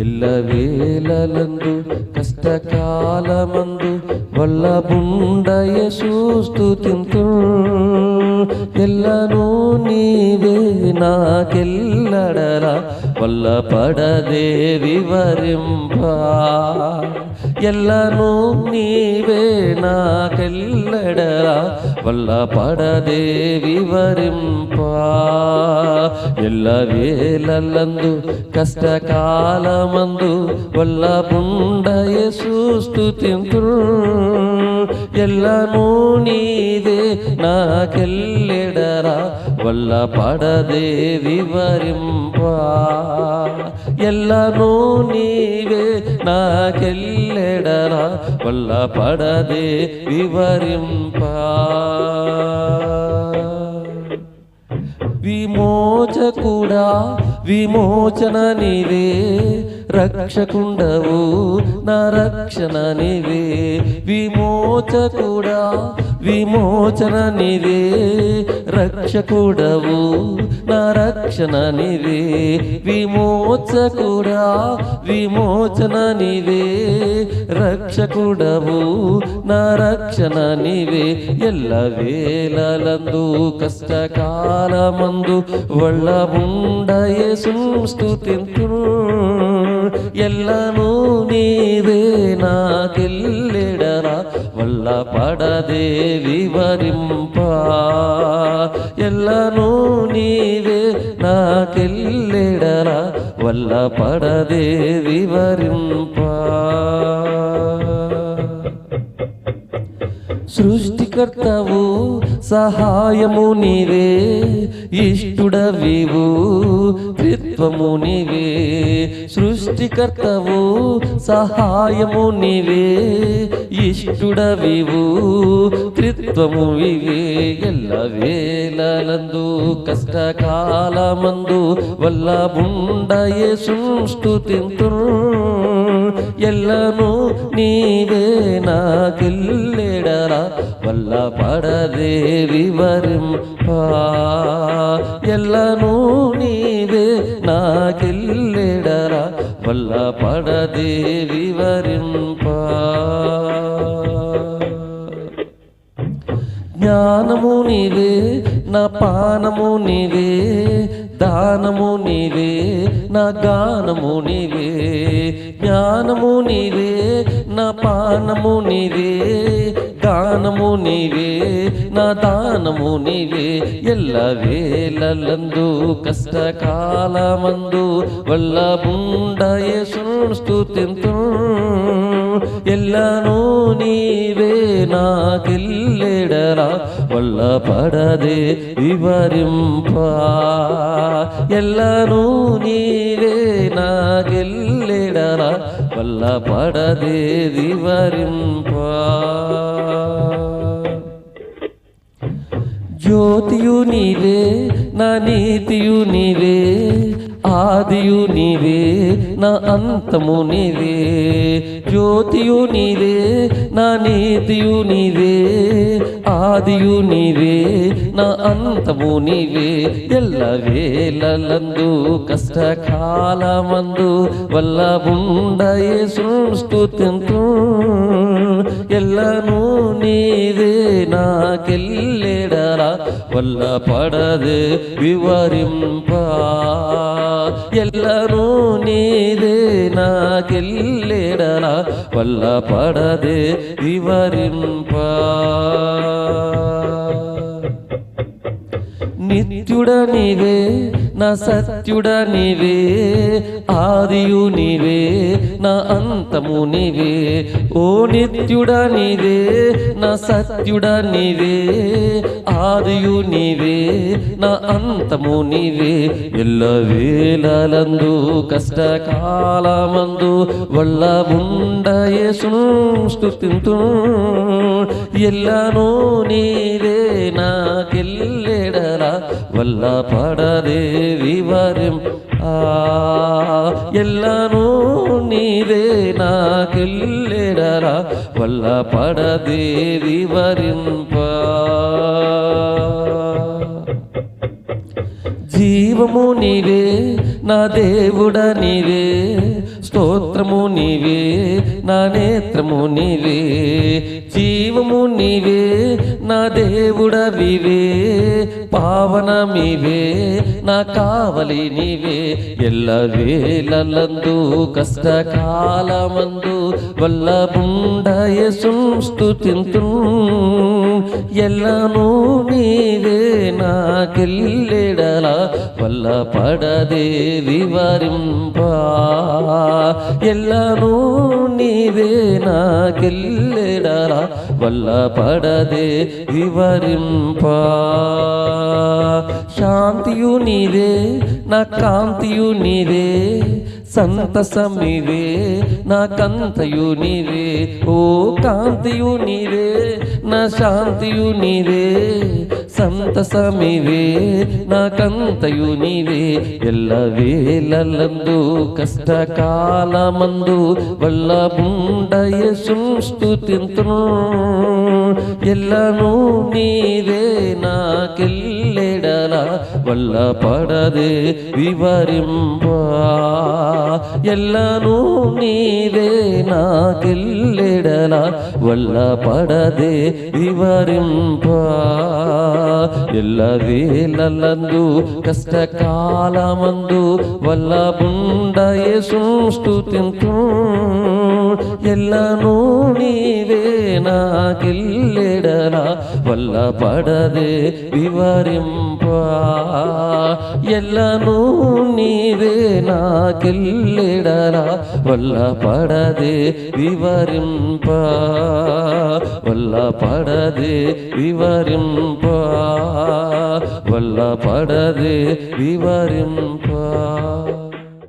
ఎల్లవేళలందు కష్టకాలమందు వల్ల బుండయ ఎల్లను నీవే నాకెల్లడరా వల్ల పడదే వివరింప ఎల్లను నీవే నాకెల్లడరా. వల్ల పడదే వివరింప ఎల్ల వేలందు కష్టకాలమందు వల్ల బుండయ చూస్తూ ఎల్లను నీదే నాకెల్లెడరా. వల్ల పడదే వివరింపా ఎల్లను నీవే నాకెల్లెడరా వల్ల పడదే వివరింప విమోచకుడా విమోచన నీవే రక్షకుండవు నా రక్షణ నీవే విమోచకుడా విమోచన నివే రక్షకుడవు నా రక్షణ నివే విమోచకుడా విమోచన నివే రక్షకుడవు నా రక్షణ నివే ఎల్ల వేలందు కష్టకాలమందు వళ్ళముండయే ఉండయే సంస్తుతింతును ఎల్లను నీవే నాకెల్లెడరా వల్ల పడదే వివరింప ఎల్లను నీవే నాకెల్లెడరా వల్ల పడదే వివరింప సృష్టికర్తవు సహాయము నీవే ఇష్టుడవివు త్రిత్వము నీవే సృష్టికర్తవు సహాయము నీవే ఇష్టుడవివు త్రిత్వము ఇవే. ఎల్ల వేలందు కష్టకాలమందు వల్ల ఉండయే సంస్తుతింతు ఎల్లను నీవే నాకెల్లెడరా వల్ల పడదే వివరింప. ఎల్లను నీవే నాకెల్లెడరా వల్ల పడదే వివరింప జ్ఞానము నీవే నా పానము నీవే దానము నీవే నా గానము నీవే. జ్ఞానము నీవే నా పానము నీవే గానము నీవే నా దానము నీవే. ఎల్ల వేలందు కష్టకాలమందు వల్ల బుండయ సంస్తుతింతు ఎల్లను నీవే నాకెల్లెడరా వల్ల పడదే వివరింప. ఎల్లను నీవే నాకెల్లెడరా వల్ల పడదేది వివరింప జ్యోతియు నీవే నా నీతియు నీవే ఆదియు నీవే నా అంతము నీవే. జ్యోతియు నీవే నా నీతియు నీవే ఆదియు నీవే నా అంతము నీవే ఎల్ల వేలందు కష్టకాలమందు వల్ల బుండయే సంస్తుతింతు ఎల్లను నీవే నాకెల్లెడరా వల్ల పడదే వివరింప ఎల్లను నీదే నాకెల్లెడరా వల్ల పడదే వివరింప నిత్యుడ నీవే. నా సత్యుడ నీవే ఆదియు నీవే నా అంతము నీవే. ఓ నిత్యుడ నీవే నా సత్యుడ నీవే ఆదియు నీవే నా అంతము నీవే. ఎల్ల వేలందు కష్టకాలమందు వల్ల ఉండయేసును స్థుతింతు ఎల్లనూ నీవే నాకెల్లెడరా వల్ల పడదే వివరం. ఎల్లను నీదే నాకెల్లెడరా వల్ల పడదే వివరింప. జీవము నీవే నా దేవుడ నీవే స్తోత్రము నీవే నా నేత్రము నీవే జీవము నీవే నా దేవుడ వివే పావనమివే నా కావలి నీవే. ఎల్ల వేలందు కష్టకాలమందు వల్ల బుండయ సంస్తుతింతు ఎల్లను నీవే నాకెల్లెడల వల్ల పడదే వివరింప ఎల్లను నీవే నాకెల్లెడల వల్ల పడదే వివరింప శాంతియు నీవే నా కాంతియు నీవే సంతసమివే నా కంతయు నీవే ఓ కాంతియు నీవే నా శాంతియు నీవే. సంతసమివే నా కంతయు నీవే. ఎల్ల వేలందు కష్టకాలమందు వల్ల బుండయ సంస్తుతింతును ఎల్లను నీవే నాకెల్లెడల వల్ల పడదే వివరింప. ఎల్లను నీవే నాకెల్లెడల వల్ల పడదే వివరింప. ఎల్ల వేలందు కష్టకాలమందు వల్ల బుండయే సంస్తుతింతు ఎల్లను నీవే నాకెల్లెడల వల్ల పడదే వివరింప ఎల్లను నీవే నాకెల్లెడల వల్ల పడదే వివరింప వల్ల పడదే వివరింప வல்ல படது விவரிம்பா